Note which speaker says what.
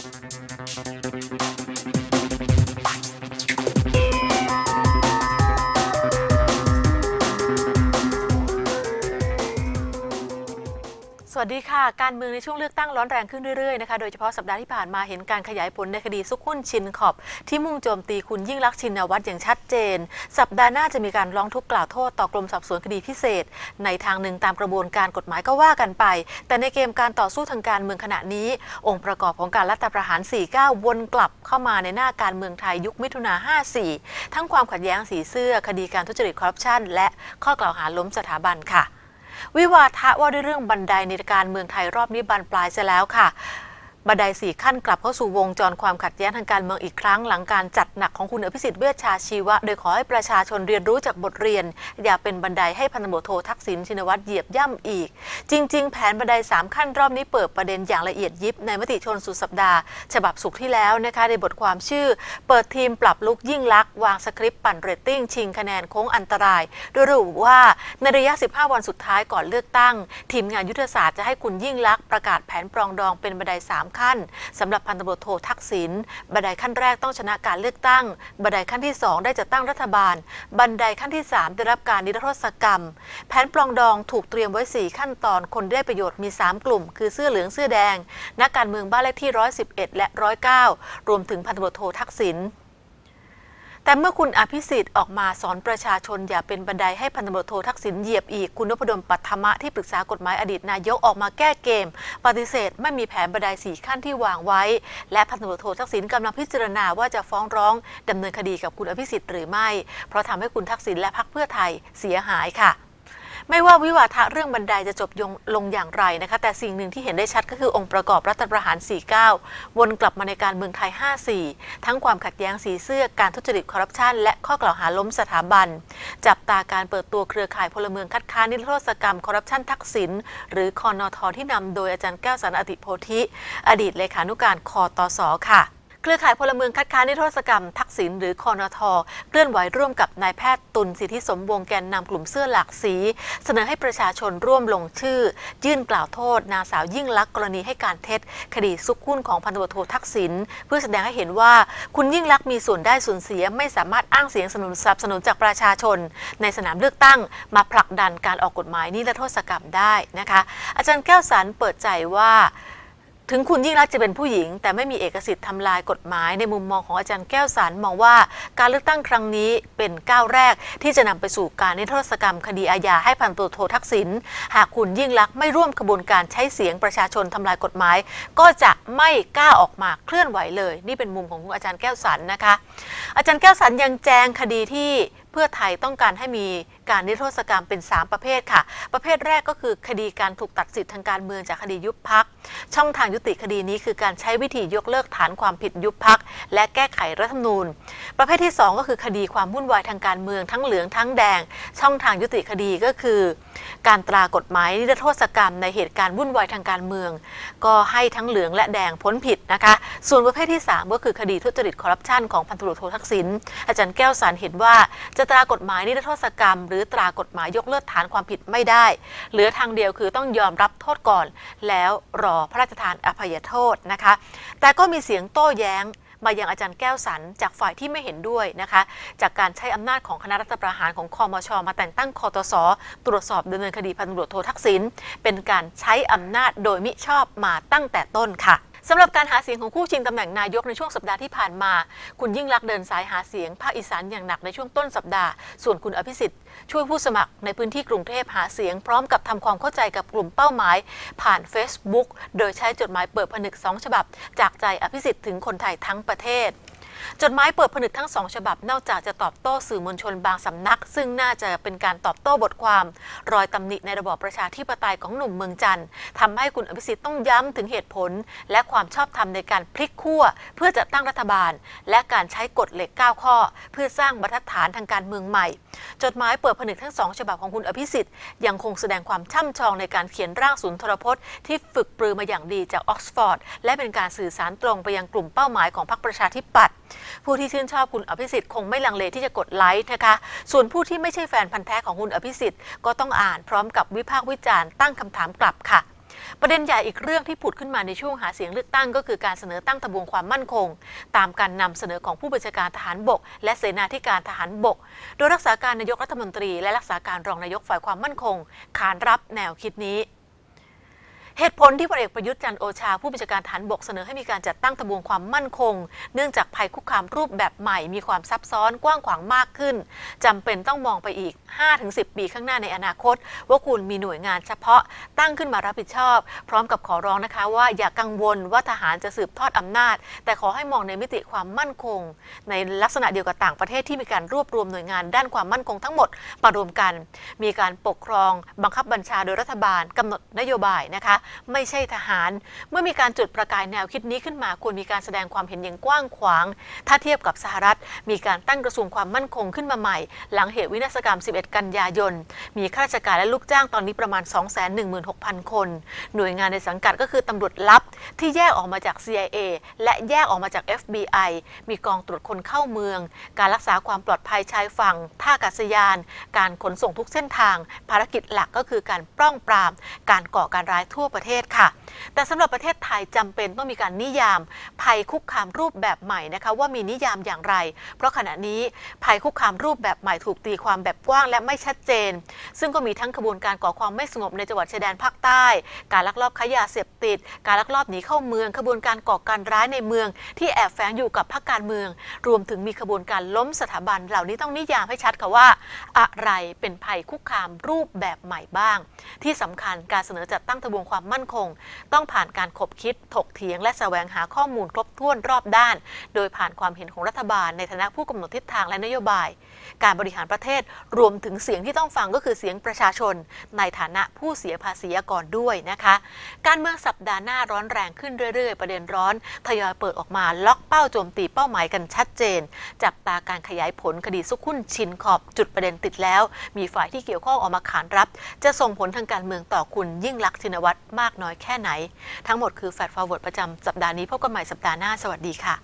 Speaker 1: ส วัสดีค่ะ การเมืองในช่วงเลือกตั้งร้อนแรงขึ้นเรื่อยๆนะคะ โดยเฉพาะสัปดาห์ที่ผ่านมาเห็นการขยายผลในคดีซุกหุ้นชินขอบ ที่มุ่งโจมตีคุณยิ่งรักษณ์ชินวัตรอย่างชัดเจน สัปดาห์หน้าจะมีการร้องทุกข์กล่าวโทษต่อกรมสอบสวนคดีพิเศษ ในทางหนึ่งตามกระบวนการกฎหมายก็ว่ากันไป แต่ในเกมการต่อสู้ทางการเมืองขณะนี้ องค์ประกอบของการรัฐประหาร 49 วนกลับเข้ามาในหน้าการเมืองไทยยุคมิถุนา54 ทั้งความขัดแย้งสีเสื้อ คดีการทุจริตคอร์รัปชันและข้อกล่าวหาล้มสถาบันค่ะ วิวาทะว่าด้วยเรื่องบันไดในการเมืองไทยรอบนี้บานปลายเสียแล้วค่ะ บันไดสี่ขั้นกลับเข้าสู่วงจรความขัดแย้งทางการเมืองอีกครั้งหลังการจัดหนักของคุณอภิสิทธิ์เวชชาชีวะ โดยขอให้ประชาชนเรียนรู้จากบทเรียน อย่าเป็นบันไดให้พันตำรวจโททักษิณชินวัตรเหยียบย่ำอีก จริง ๆ แผนบันไดสามขั้นรอบนี้เปิดประเด็นอย่างละเอียดยิบในมติชนสุดสัปดาห์ ฉบับสุกที่แล้วนะคะในบทความชื่อ เปิดทีมปรับลุกยิ่งลักษณ์วางสคริปต์ปั่นเรตติ้งชิงคะแนนโค้งอันตรายโดยระบุว่าในระยะ 15 วันสุดท้ายก่อนเลือกตั้ง ทีมงานยุทธศาสตร์จะให้คุณยิ่งลักษณ์ประกาศแผนปรองดองเป็นบันไดสามขั้นสำหรับพันตำรวจโททักษิณบันไดขั้นแรกต้องชนะการเลือกตั้ง บันไดขั้นที่ 2 ได้จัดตั้งรัฐบาล บันไดขั้นที่ 3 ได้รับการนิรโทษกรรม แผนปลองดองถูกเตรียมไว้ 4 ขั้นตอน คนได้ประโยชน์มี 3 กลุ่ม คือเสื้อเหลืองเสื้อแดง นักการเมืองบ้านเลขที่ 111 และ 109 รวมถึงพันตำรวจโททักษิณ แต่เมื่อคุณอภิสิทธิ์ออกมาสอนประชาชนอย่าเป็นบันไดให้พันตำรวจโททักษิณเหยียบอีก คุณนพดลปัทมะที่ปรึกษากฎหมายอดีตนายกออกมาแก้เกม ปฏิเสธไม่มีแผนบันไดสี่ขั้นที่วางไว้ และพันตำรวจโททักษิณกำลังพิจารณาว่าจะฟ้องร้องดำเนินคดีกับคุณอภิสิทธิ์หรือไม่ เพราะทำให้คุณทักษิณและพรรคเพื่อไทยเสียหายค่ะ ไม่ว่าวิวาทะเรื่องบันไดจะจบยงลงอย่างไรนะคะ แต่สิ่งหนึ่งที่เห็นได้ชัดก็คือองค์ประกอบรัฐประหาร 49 วนกลับมาในการเมืองไทย 54 ทั้งความขัดแย้งสีเสื้อการทุจริตคอร์รัปชันและข้อกล่าวหาล้มสถาบัน จับตาการเปิดตัวเครือข่ายพลเมืองคัดค้านนิรโทษกรรมคอร์รัปชันทักษิณหรือคอนอทอที่นำโดยอาจารย์แก้วสันอติโพธิ อดีตเลขานุการคอตสอค่ะ เครือข่ายพลเมืองคัดค้านนิรโทษกรรม ทักษิณหรือคอนทเคลื่อนไหวร่วมกับนายแพทย์ตุลสิทธิสมวงแกนนำกลุ่มเสื้อหลากสี เสนอให้ประชาชนร่วมลงชื่อ ยื่นกล่าวโทษ นางสาวยิ่งลักษณ์กรณีให้การเท็จ คดีซุกหุ้นของพันตำรวจโททักษิณเพื่อแสดงให้เห็นว่าคุณยิ่งลักษณ์มีส่วนได้ส่วนเสียไม่สามารถอ้างเสียงสนับสนับสนุนจากประชาชน ในสนามเลือกตั้ง มาผลักดันการออกกฎหมายนิรโทษกรรมได้นะคะ อาจารย์แก้วสันเปิดใจว่า ถึงคุณยิ่งรักจะเป็นผู้หญิง แต่ไม่มีเอกสิทธิ์ทำลายกฎหมายในมุมมองของอาจารย์แก้วสันมองว่า การเลือกตั้งครั้งนี้เป็นก้าวแรก ที่จะนำไปสู่การนิรโทษกรรมคดีอาญาให้พันตำรวโททักษิณหากคุณยิ่งรักไม่ร่วมกระบวนการใช้เสียงประชาชนทำลายกฎหมาย ก็จะไม่กล้าออกมาเคลื่อนไหวเลย นี่เป็นมุมของอาจารย์แก้วสันนะคะ อาจารย์แก้วสันยังแจงคดีที่ เพื่อไทยต้องการให้มีการนิรโทษกรรมเป็น 3 ประเภทค่ะ ประเภทแรกก็คือคดีการถูกตัดสิทธิ์ทางการเมืองจากคดียุบพัก ช่องทางยุติคดีนี้คือการใช้วิธียกเลิกฐานความผิดยุบพัก และแก้ไขรัฐธรรมนูญ ประเภทที่ 2 ก็คือคดีความวุ่นวายทางการเมืองทั้งเหลืองทั้งแดง ช่องทางยุติคดีก็คือ การตรากฎหมายนิรโทษกรรม ในเหตุการณ์วุ่นวายทางการเมือง ก็ให้ทั้งเหลืองและแดงพ้นผิดนะคะ ส่วนประเภทที่ 3 ก็คือคดีทุจริตคอร์รัปชันของพันตำรวจโททักษิณอาจารย์แก้วสารเห็นว่าจะตรากฎหมายนิรโทษกรรม หรือตรากฎหมายยกเลิกฐานความผิดไม่ได้ เหลือทางเดียวคือต้องยอมรับโทษก่อน แล้วรอพระราชทานอภัยโทษนะคะ แต่ก็มีเสียงโต้แย้งมายังอาจารย์แก้วสันจากฝ่ายที่ไม่เห็นด้วยนะคะ จากการใช้อำนาจของคณะรัฐประหารของคอมช มาแต่งตั้งคอตสตรวจสอบดำเนินคดีพันตำรวจโททักษิณเป็นการใช้อำนาจโดยมิชอบมาตั้งแต่ต้นค่ะ สำหรับการหาเสียงของคู่ชิงตำแหน่งนายกในช่วงสัปดาห์ที่ผ่านมา คุณยิ่งรักษณ์เดินสายหาเสียงภาคอีสานอย่างหนักในช่วงต้นสัปดาห์ ส่วนคุณอภิสิทธิ์ช่วยผู้สมัครในพื้นที่กรุงเทพหาเสียง พร้อมกับทำความเข้าใจกับกลุ่มเป้าหมาย ผ่าน Facebook โดยใช้จดหมายเปิดผนึกสองฉบับ จากใจอภิสิทธิ์ถึงคนไทยทั้งประเทศ จดหมายเปิดผนึกทั้งสองฉบับนอกจากจะตอบโต้สื่อมวลชนบางสำนัก ซึ่งน่าจะเป็นการตอบโต้บทความ รอยตำหนิในระบอบประชาธิปไตยของหนุ่มเมืองจันทร์ทำให้คุณอภิสิทธิ์ต้องย้ำถึงเหตุผล และความชอบธรรมในการพลิกขั้วเพื่อจะตั้งรัฐบาล และการใช้กฎเหล็ก 9 ข้อ เพื่อสร้างบรรทัดฐานทางการเมืองใหม่ จดหมายเปิดผนึกทั้งสองฉบับของคุณอภิสิทธิ์ยังคงแสดงความช่ำชองในการเขียนร่างสุนทรพจน์ที่ฝึกปรือมาอย่างดีจากออกซฟอร์ดและเป็นการสื่อสารตรงไปยังกลุ่มเป้าหมายของพรรคประชาธิปัตย์ผู้ที่ชื่นชอบคุณอภิสิทธิ์คงไม่ลังเลที่จะกดไลค์นะคะ ส่วนผู้ที่ไม่ใช่แฟนพันธ์แท้ของคุณอภิสิทธิ์ก็ต้องอ่านพร้อมกับวิพากษ์วิจารณ์ตั้งคำถามกลับค่ะ ประเด็นใหญ่อีกเรื่องที่ผุดขึ้นมาในช่วงหาเสียงเลือกตั้งก็คือการเสนอตั้งทบวงความมั่นคง ตามการนำเสนอของผู้บัญชาการทหารบก และเสนาธิการทหารบก โดยรักษาการนายกรัฐมนตรี และรักษาการรองนายกฝ่ายความมั่นคง ขานรับแนวคิดนี้ เหตุผลที่พลเอกประยุทธ์จันโอชา ผู้บัญชาการฐานบกเสนอให้มีการจัดตั้งทบวงความมั่นคง เนื่องจากภัยคุกคามรูปแบบใหม่ มีความซับซ้อนกว้างขวางมากขึ้นจำเป็นต้องมองไปอีก 5-10 ปีข้างหน้าในอนาคต ว่าคุณมีหน่วยงานเฉพาะตั้งขึ้นมารับผิดชอบ พร้อมกับขอร้องนะคะว่าอย่ากังวลว่าทหารจะสืบทอดอำนาจ แต่ขอให้มองในมิติความมั่นคง ในลักษณะเดียวกับต่างประเทศที่มีการรวบรวมหน่วยงานด้านความมั่นคงทั้งหมดมารวมกัน มีการปกครอง บังคับบัญชาโดยรัฐบาลกำหนดนโยบายนะคะไม่ใช่ทหาร เมื่อมีการจุดประกายแนวคิดนี้ขึ้นมาควรมีการแสดงความเห็นอย่างกว้างขวาง ถ้าเทียบกับสหรัฐ มีการตั้งกระทรวงความมั่นคงขึ้นมาใหม่ หลังเหตุวินาศกรรม 11 กันยายน มีข้าราชการและลูกจ้างตอนนี้ประมาณ 216,000 คน หน่วยงานในสังกัดก็คือตำรวจลับที่แยกออกมาจาก CIA และแยกออกมาจาก FBI มีกองตรวจคนเข้าเมือง การรักษาความปลอดภัยชายฝั่ง ท่าอากาศยาน การขนส่งทุกเส้นทาง ภารกิจหลักก็คือการป้องปราม การก่อการร้ายทั่วประเทศค่ะ แต่สำหรับประเทศไทยจำเป็นต้องมีการนิยาม ภัยคุกคามรูปแบบใหม่นะคะว่ามีนิยามอย่างไร เพราะขณะนี้ภัยคุกคามรูปแบบใหม่ถูกตีความแบบกว้างและไม่ชัดเจน ซึ่งก็มีทั้งขบวนการก่อความไม่สงบในจังหวัดชายแดนภาคใต้ การลักลอบค้ายาเสพติด การลักลอบหนีเข้าเมือง ขบวนการก่อการร้ายในเมือง ที่แอบแฝงอยู่กับพรรคการเมือง รวมถึงมีขบวนการล้มสถาบัน เหล่านี้ต้องนิยามให้ชัดค่ะว่า อะไรเป็นภัยคุกคามรูปแบบใหม่บ้าง ที่สำคัญการเสนอจัดตั้งทบวงความมั่นคง ต้องผ่านการขบคิดถกเถียง และแสวงหาข้อมูลครบถ้วนรอบด้าน โดยผ่านความเห็นของรัฐบาล ในฐานะผู้กำหนดทิศทางและนโยบาย การบริหารประเทศรวมถึงเสียงที่ต้องฟังก็คือเสียงประชาชน ในฐานะผู้เสียภาษีก่อนด้วยนะคะ การเมืองสัปดาห์หน้าร้อนแรงขึ้นเรื่อย ๆ ประเด็นร้อนทยอยเปิดออกมาล็อกเป้าโจมตีเป้าหมายกันชัดเจน จับตาการขยายผลคดีซุกหุ้นชินขอบจุดประเด็นติดแล้ว มีฝ่ายที่เกี่ยวข้องออกมาขานรับ จะส่งผลทางการเมืองต่อคุณยิ่งลักษณ์ชินวัตรมากน้อยแค่ไหน ทั้งหมดคือแฟลตฟอร์เวิร์ดประจำสัปดาห์นี้พบกันใหม่สัปดาห์หน้าสวัสดีค่ะ